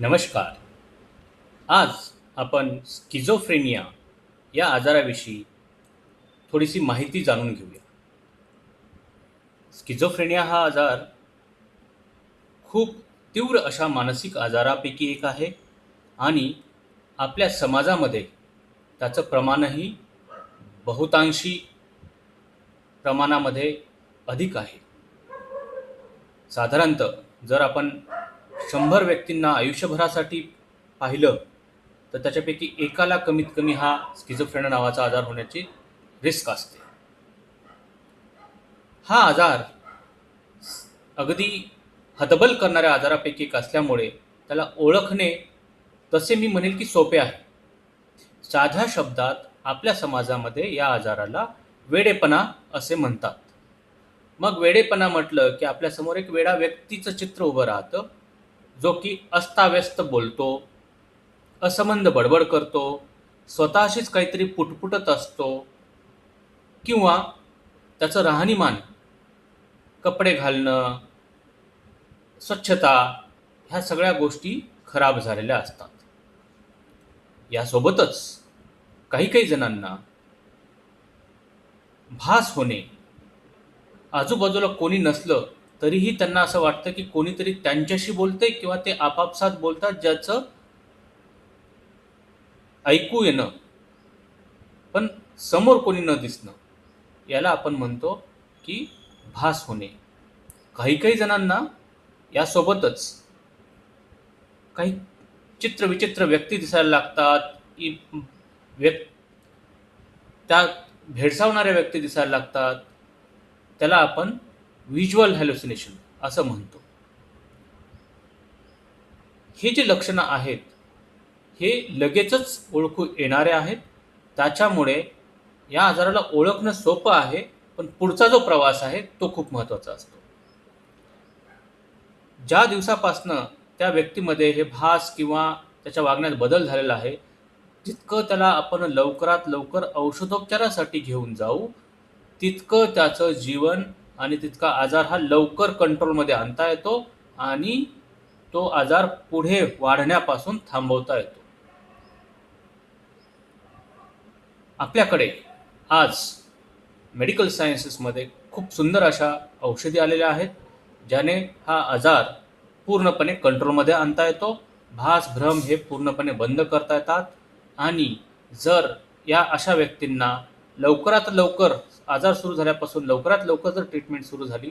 नमस्कार. आज आपण स्किझोफ्रेनिया या आजाराविषयी थोडीशी माहिती जाणून घेऊया. स्किझोफ्रेनिया हा आजार खूप तीव्र अशा मानसिक आजारापैकी एक आहे आणि आपल्या समाजामध्ये त्याचं प्रमाणही बहुतांशी प्रमाणामध्ये अधिक आहे. साधारणतः जर आपण शंभर व्यक्तींना आयुष्यभरासाठी पाहिलं तर त्याच्यापैकी एकाला कमीत कमी हा स्किझोफ्रेनिया नावाचा आजार होण्याची रिस्क असते. हा आजार अगदी हतबल करणाऱ्या आजारापैकी एक असल्यामुळे त्याला ओळखणे तसे मी म्हणेल की सोपे आहे. साध्या शब्दात आपल्या समाजामध्ये या आजाराला वेडेपणा असे म्हणतात. मग वेडेपणा म्हटलं की आपल्यासमोर एक वेडा व्यक्तीचं चित्र उभं राहतं जो की अस्ताव्यस्त बोलतो असंबंध बडबड करतो स्वतःशीच काहीतरी पुटपुटत असतो किंवा त्याचं राहणीमान कपडे घालणं स्वच्छता ह्या सगळ्या गोष्टी खराब झालेल्या असतात. यासोबतच काही काही जणांना भास होणे आजूबाजूला कोणी नसलं तरीही त्यांना असं वाटतं की कोणीतरी त्यांच्याशी बोलतंय किंवा ते आपापसात बोलतात ज्याचं ऐकू येणं. पण समोर कोणी न दिसणं याला आपण म्हणतो की भास होणे. काही काही जणांना यासोबतच काही चित्रविचित्र व्यक्ती दिसायला लागतात की व्यक् त्या भेडसावणाऱ्या व्यक्ती दिसायला लागतात. त्याला आपण व्हिज्युअल हॅल्युसिनेशन असं म्हणतो. हे जे लक्षणं आहेत हे लगेचच ओळखू येणारे आहेत. त्याच्यामुळे या आजाराला ओळखणं सोपं आहे पण पुढचा जो प्रवास आहे तो खूप महत्त्वाचा असतो. ज्या दिवसापासनं त्या व्यक्तीमध्ये हे भास किंवा त्याच्या वागण्यात बदल झालेला आहे जितकं त्याला आपण लवकरात लवकर औषधोपचारासाठी घेऊन जाऊ तितकं त्याचं जीवन आणि तितका आजार हा लवकर कंट्रोलमध्ये आणता येतो आणि तो आजार पुढे वाढण्यापासून थांबवता येतो. आपल्याकडे आज मेडिकल सायन्सेसमध्ये खूप सुंदर अशा औषधी आलेल्या आहेत ज्याने हा आजार पूर्णपणे कंट्रोलमध्ये आणता येतो. भास भ्रम हे पूर्णपणे बंद करता येतात आणि जर या अशा व्यक्तींना लवकरात लवकर आजार सुरू झाल्यापासून लवकरात लवकर जर ट्रीटमेंट सुरू झाली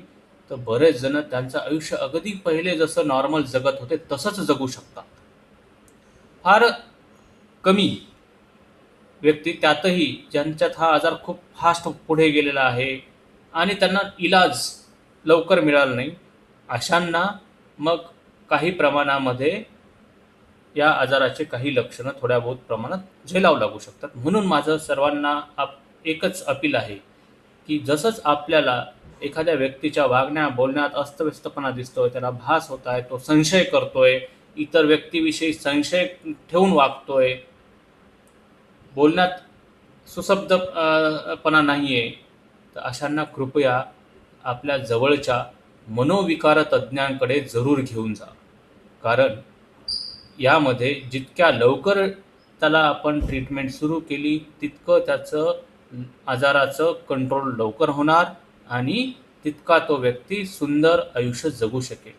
तर बरेच जण त्यांचं आयुष्य अगदी पहिले जसं नॉर्मल जगत होते तसंच जगू शकतात. फार कमी व्यक्ती त्यातही ज्यांच्यात हा आजार खूप फास्ट पुढे गेलेला आहे आणि त्यांना इलाज लवकर मिळाला नाही अशांना मग काही प्रमाणामध्ये या आजाराचे काही लक्षणं थोड्या बहुत प्रमाणात झेलावं लागू शकतात. म्हणून माझं सर्वांना आप एकच अपील आहे की जसंच आपल्याला एखाद्या व्यक्तीच्या वागण्या बोलण्यात अस्तव्यस्तपणा दिसतोय त्याला भास होत आहे तो संशय करतोय इतर व्यक्तीविषयी संशय ठेवून वागतोय बोलण्यात सुशब्दपणा नाही आहे तर अशांना कृपया आपल्या जवळच्या मनोविकार तज्ज्ञांकडे जरूर घेऊन जा. कारण यामध्ये जितक्या लवकर त्याला आपण ट्रीटमेंट सुरू केली तितकं त्याचं आजाराचं कंट्रोल लवकर होणार आणि तितका तो व्यक्ती सुंदर आयुष्य जगू शकेल.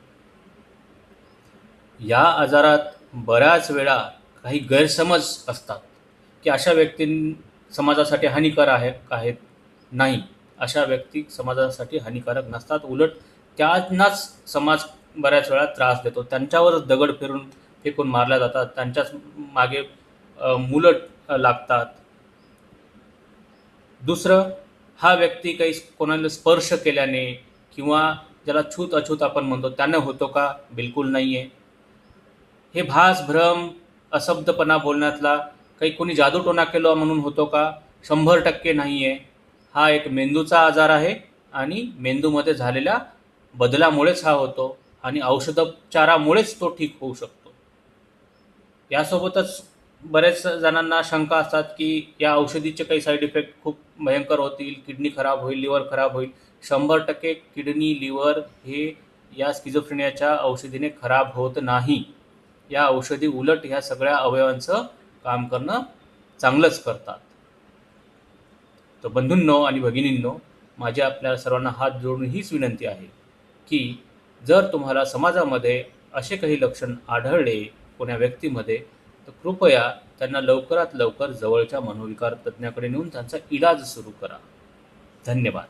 या आजारात बऱ्याच वेळा काही गैरसमज असतात की अशा व्यक्ती समाजासाठी हानिकारक आहे आहेत नाही. अशा व्यक्ती समाजासाठी हानिकारक नसतात. उलट त्यांनाच समाज बऱ्याच वेळा त्रास देतो. त्यांच्यावरच दगड फिरून फेकून मारल्या जातात. त्यांच्याच मागे मुलट मुलं लागतात. दुसरं हा व्यक्ती काही कोणाला स्पर्श केल्याने किंवा ज्याला छूत अछूत आपण म्हणतो त्यानं होतो का? बिलकुल नाही आहे हे भास भ्रम अशब्दपणा बोलण्यातला काही कोणी जादूटोना केलो म्हणून होतो का? शंभर टक्के नाही आहे हा एक मेंदूचा आजार आहे आणि मेंदूमध्ये झालेल्या बदलामुळेच हा होतो आणि औषधोपचारामुळेच तो ठीक होऊ शकतो. यासोबतच बऱ्याच जणांना शंका असतात की या औषधीचे काही साईड इफेक्ट खूप भयंकर होतील किडनी खराब होईल लिव्हर खराब होईल. शंभर टक्के किडनी लिव्हर हे या स्किझोफ्रेनियाच्या औषधीने खराब होत नाही. या औषधी उलट ह्या सगळ्या अवयवांचं काम करणं चांगलंच करतात. तर बंधूंनो आणि भगिनींनो माझी आपल्या सर्वांना हात जोडून हीच विनंती आहे की जर तुम्हाला समाजामध्ये असे काही लक्षण आढळले कोण्या व्यक्तीमध्ये तर कृपया त्यांना लवकरात लवकर जवळच्या मनोविकार तज्ज्ञाकडे नेऊन त्यांचा इलाज सुरू करा. धन्यवाद.